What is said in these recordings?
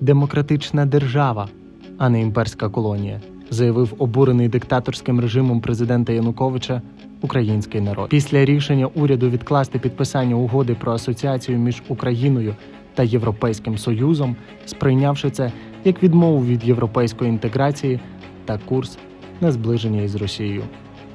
демократична держава, а не імперська колонія, заявив обурений диктаторським режимом президента Януковича український народ. Після рішення уряду відкласти підписання угоди про асоціацію між Україною та Європейським Союзом, сприйнявши це як відмову від європейської інтеграції та курс на зближення із Росією.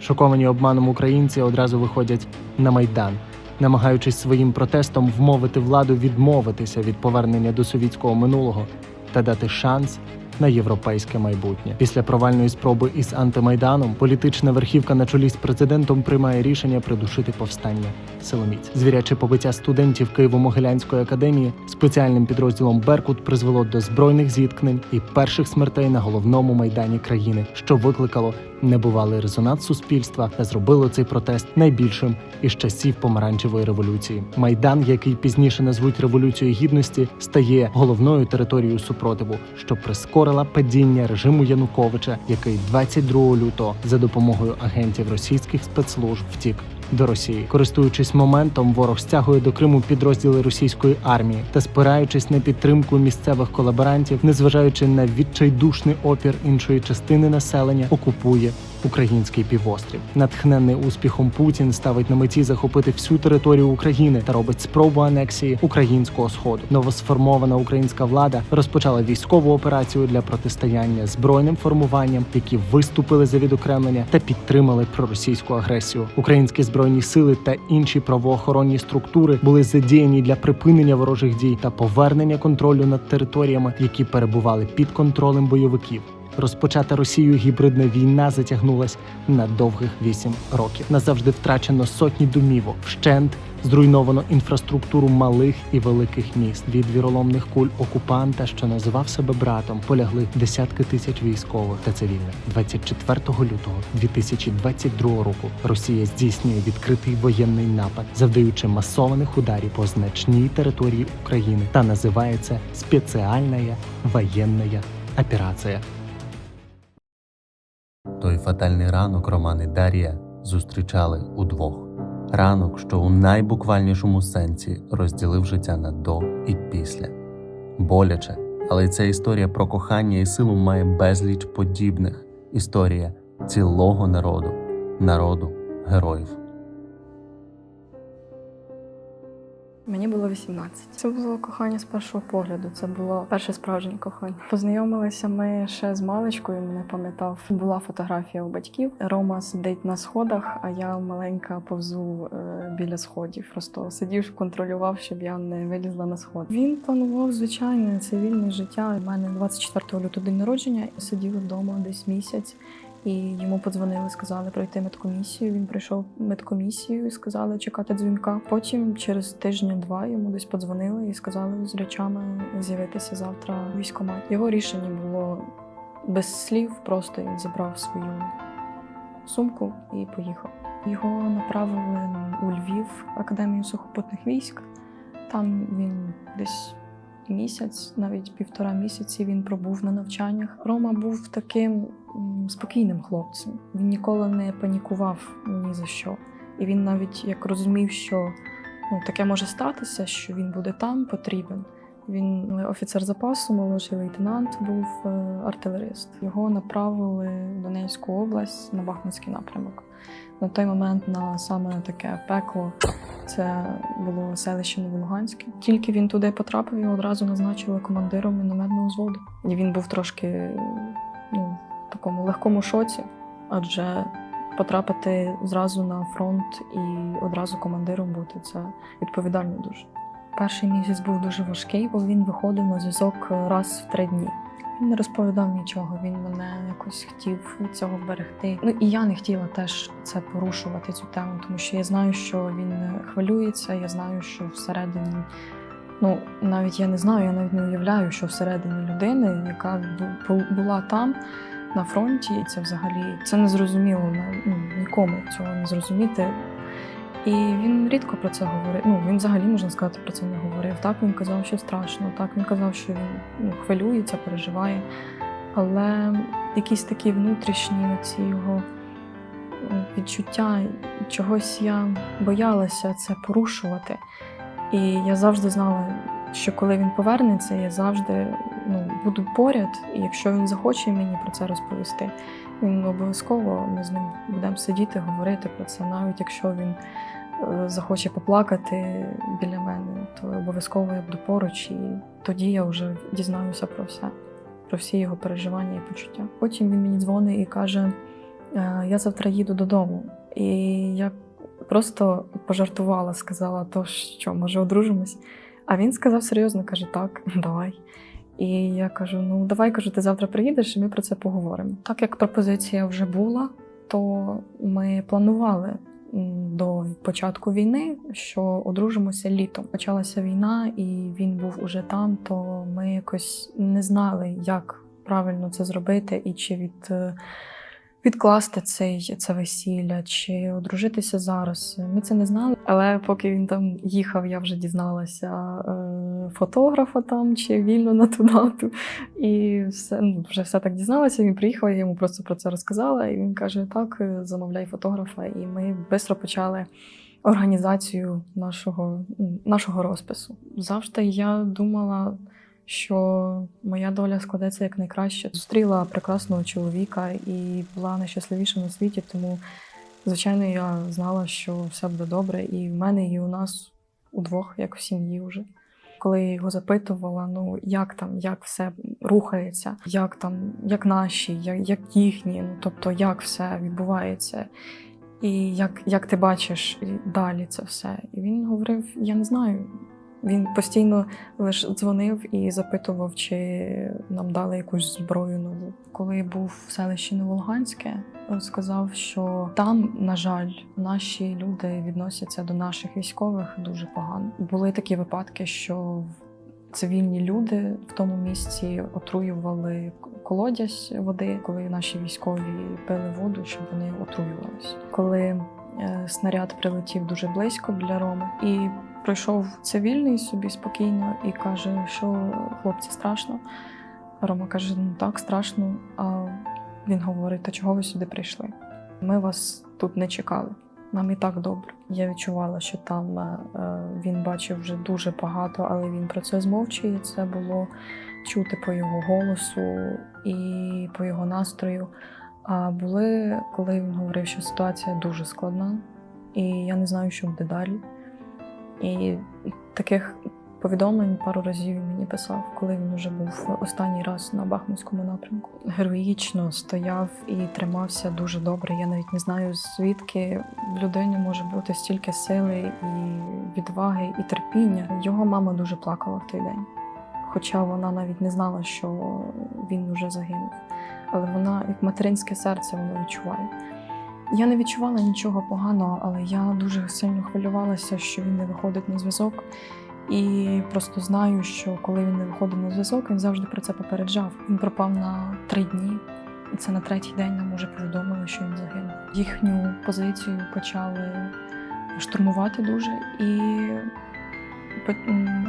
Шоковані обманом українці одразу виходять на майдан, намагаючись своїм протестом вмовити владу відмовитися від повернення до совітського минулого та дати шанс на європейське майбутнє. Після провальної спроби із антимайданом політична верхівка на чолі з президентом приймає рішення придушити повстання силоміць. Звіряче побиття студентів Києво-Могилянської академії спеціальним підрозділом Беркут призвело до збройних зіткнень і перших смертей на головному майдані країни, що викликало небувалий резонанс суспільства та зробило цей протест найбільшим із часів помаранчевої революції. Майдан, який пізніше назвуть революцією гідності, стає головною територією супротиву, що прискорила падіння режиму Януковича, який 22 лютого за допомогою агентів російських спецслужб втік. До Росії, користуючись моментом, ворог стягує до Криму підрозділи російської армії та спираючись на підтримку місцевих колаборантів, незважаючи на відчайдушний опір іншої частини населення, окупує український півострів. Натхнений успіхом Путін ставить на меті захопити всю територію України та робить спробу анексії українського сходу. Новосформована українська влада розпочала військову операцію для протистояння збройним формуванням, які виступили за відокремлення та підтримали проросійську агресію. Українські збройні сили та інші правоохоронні структури були задіяні для припинення ворожих дій та повернення контролю над територіями, які перебували під контролем бойовиків. Розпочата Росією гібридна війна затягнулась на довгих вісім років. Назавжди втрачено сотні домівок, вщент зруйновано інфраструктуру малих і великих міст. Від віроломних куль окупанта, що називав себе братом, полягли десятки тисяч військових та цивільних. 24 лютого 2022 року Росія здійснює відкритий воєнний напад, завдаючи масованих ударів по значній території України та називає це спеціальна воєнна операція. Той фатальний ранок Роман і Дар'я зустрічали удвох. Ранок, що у найбуквальнішому сенсі розділив життя на до і після. Боляче, але ця історія про кохання і силу має безліч подібних. Історія цілого народу, народу героїв. Мені було 18. Це було кохання з першого погляду. Це було перше справжнє кохання. Познайомилися ми ще з маличкою. Мене пам'ятав. Була фотографія у батьків. Рома сидить на сходах, а я маленька повзу е, біля сходів. Просто сидів, контролював, щоб я не вилізла на сход. Він планував звичайне цивільне життя. У мене 24 лютого день народження. Сиділи вдома десь місяць. І йому подзвонили, сказали пройти медкомісію. Він пройшов медкомісію і сказали чекати дзвінка. Потім через тижня-два йому десь подзвонили і сказали з речами з'явитися завтра в військкомат. Його рішення було без слів. Просто він зібрав свою сумку і поїхав. Його направили у Львів академію сухопутних військ. Там він десь місяць, навіть півтора місяці він пробув на навчаннях. Рома був таким спокійним хлопцем. Він ніколи не панікував ні за що. І він навіть як розумів, що ну, таке може статися, що він буде там потрібен. Він е, офіцер запасу, молодший лейтенант, був е, артилерист. Його направили в Донецьку область на Бахмутський напрямок. На той момент на саме таке пекло це було селище Новолуганське. Тільки він туди потрапив, його одразу назначили командиром мінометного взводу. І він був трошки ну, в такому легкому шоці, адже потрапити зразу на фронт і одразу командиром бути це відповідально дуже. Перший місяць був дуже важкий, бо він виходив на зв'язок раз в три дні. Він не розповідав нічого, він мене якось хотів від цього берегти. Ну і я не хотіла теж це порушувати цю тему, тому що я знаю, що він хвилюється. Я знаю, що всередині, ну навіть я не знаю, я навіть не уявляю, що всередині людини, яка була там на фронті, і це взагалі це не зрозуміло ну, нікому цього не зрозуміти. І він рідко про це говорив. Ну він взагалі можна сказати про це не говорив. Так він казав, що страшно, так він казав, що він ну, хвилюється, переживає. Але якісь такі внутрішні оці його відчуття, чогось я боялася це порушувати. І я завжди знала, що коли він повернеться, я завжди ну, буду поряд, і якщо він захоче мені про це розповісти, він обов'язково ми з ним будемо сидіти, говорити про це, навіть якщо він е, захоче поплакати біля мене, то обов'язково я буду поруч, і тоді я вже дізнаюся про все, про всі його переживання і почуття. Потім він мені дзвонить і каже: «Е, Я завтра їду додому. І я просто пожартувала, сказала, то що, може, одружимось? А він сказав серйозно, каже, так, давай. І я кажу: ну давай кажу, ти завтра приїдеш, і ми про це поговоримо. Так як пропозиція вже була, то ми планували до початку війни, що одружимося літом. Почалася війна, і він був уже там, то ми якось не знали, як правильно це зробити, і чи від. Відкласти цей це весілля чи одружитися зараз. Ми це не знали. Але поки він там їхав, я вже дізналася е, фотографа там чи вільно на ту дату. І все ну, вже все так дізналася. Він приїхав, я йому просто про це розказала. І він каже: Так, е, замовляй фотографа. І ми швидко почали організацію нашого, нашого розпису. Завжди я думала. Що моя доля складеться як найкраще. Зустріла прекрасного чоловіка і була найщасливіша на світі, тому, звичайно, я знала, що все буде добре, і в мене, і у нас удвох, як в сім'ї вже. Коли я його запитувала, ну як там, як все рухається, як там, як наші, як, як їхні, ну тобто як все відбувається, і як, як ти бачиш далі це все. І він говорив: я не знаю. Він постійно лише дзвонив і запитував, чи нам дали якусь зброю нову. Коли був в селищі Новолуганське, сказав, що там, на жаль, наші люди відносяться до наших військових дуже погано. Були такі випадки, що цивільні люди в тому місці отруювали колодязь води, коли наші військові пили воду, щоб вони отруювалися. Коли снаряд прилетів дуже близько для Роми і прийшов цивільний собі спокійно і каже, що хлопці страшно. Рома каже: ну так, страшно. А він говорить: та чого ви сюди прийшли? Ми вас тут не чекали. Нам і так добре. Я відчувала, що там е, він бачив вже дуже багато, але він про це змовчує. Це було чути по його голосу і по його настрою. А були, коли він говорив, що ситуація дуже складна, і я не знаю, що буде далі. І таких повідомлень пару разів мені писав, коли він вже був останній раз на Бахмутському напрямку. Героїчно стояв і тримався дуже добре. Я навіть не знаю, звідки в людині може бути стільки сили і відваги, і терпіння. Його мама дуже плакала в той день, хоча вона навіть не знала, що він вже загинув. Але вона, як материнське серце, воно відчуває. Я не відчувала нічого поганого, але я дуже сильно хвилювалася, що він не виходить на зв'язок. І просто знаю, що коли він не виходив на зв'язок, він завжди про це попереджав. Він пропав на три дні, і це на третій день нам уже повідомили, що він загинув. Їхню позицію почали штурмувати дуже, і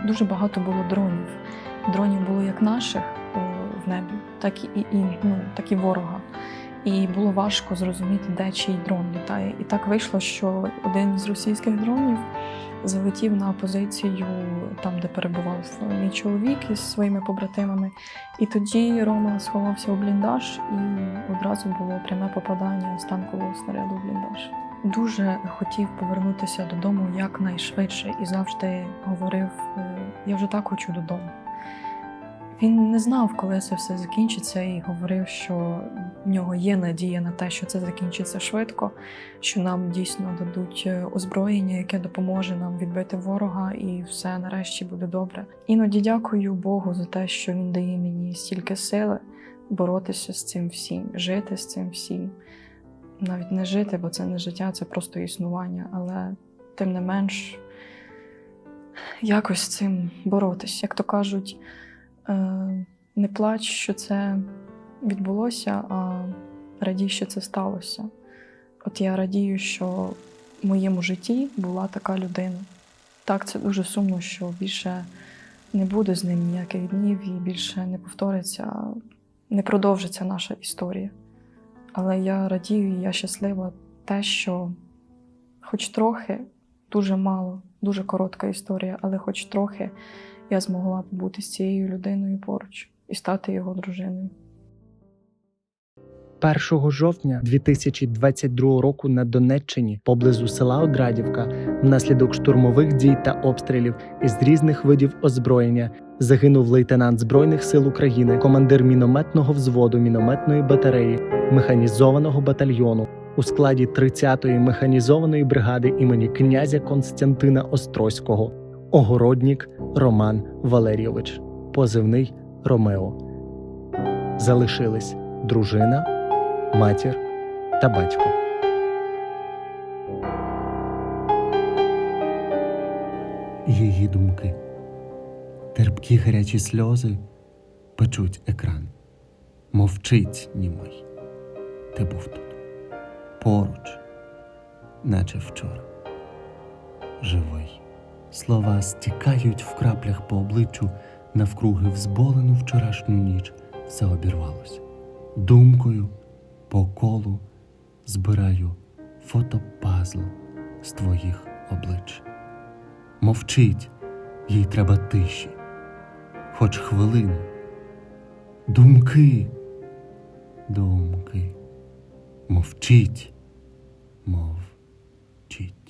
дуже багато було дронів. Дронів було як наших в небі, так і, і, ну, так і ворога. І було важко зрозуміти, де чий дрон літає. І так вийшло, що один з російських дронів залетів на позицію там, де перебував мій чоловік із своїми побратимами. І тоді Рома сховався у бліндаж, і одразу було пряме попадання з танкового снаряду в бліндаж. Дуже хотів повернутися додому якнайшвидше і завжди говорив: е, я вже так хочу додому. Він не знав, коли це все закінчиться, і говорив, що в нього є надія на те, що це закінчиться швидко, що нам дійсно дадуть е, озброєння, яке допоможе нам відбити ворога, і все нарешті буде добре. Іноді дякую Богу за те, що він дає мені стільки сили боротися з цим всім, жити з цим всім. Навіть не жити, бо це не життя, це просто існування, але тим не менш якось з цим боротися. Як то кажуть, не плач, що це відбулося, а радій, що це сталося. От я радію, що в моєму житті була така людина. Так, це дуже сумно, що більше не буде з ним ніяких днів і більше не повториться, не продовжиться наша історія. Але я радію і я щаслива те, що хоч трохи, дуже мало, дуже коротка історія, але хоч трохи я змогла побути з цією людиною поруч і стати його дружиною. 1 жовтня 2022 року на Донеччині поблизу села Одрадівка внаслідок штурмових дій та обстрілів із різних видів озброєння загинув лейтенант Збройних сил України, командир мінометного взводу мінометної батареї механізованого батальйону у складі 30-ї механізованої бригади імені князя Константина Острозького, огороднік Роман Валерійович, позивний Ромео. Залишились дружина матір та батько. Її думки, терпкі гарячі сльози печуть екран. Мовчить німий. Ти був тут, поруч, наче вчора. Живий. Слова стікають в краплях по обличчю навкруги взболену вчорашню ніч. Все обірвалося. Думкою по колу збираю фотопазл з твоїх облич. Мовчить, їй треба тиші, хоч хвилину. Думки, думки, мовчіть, мовчіть.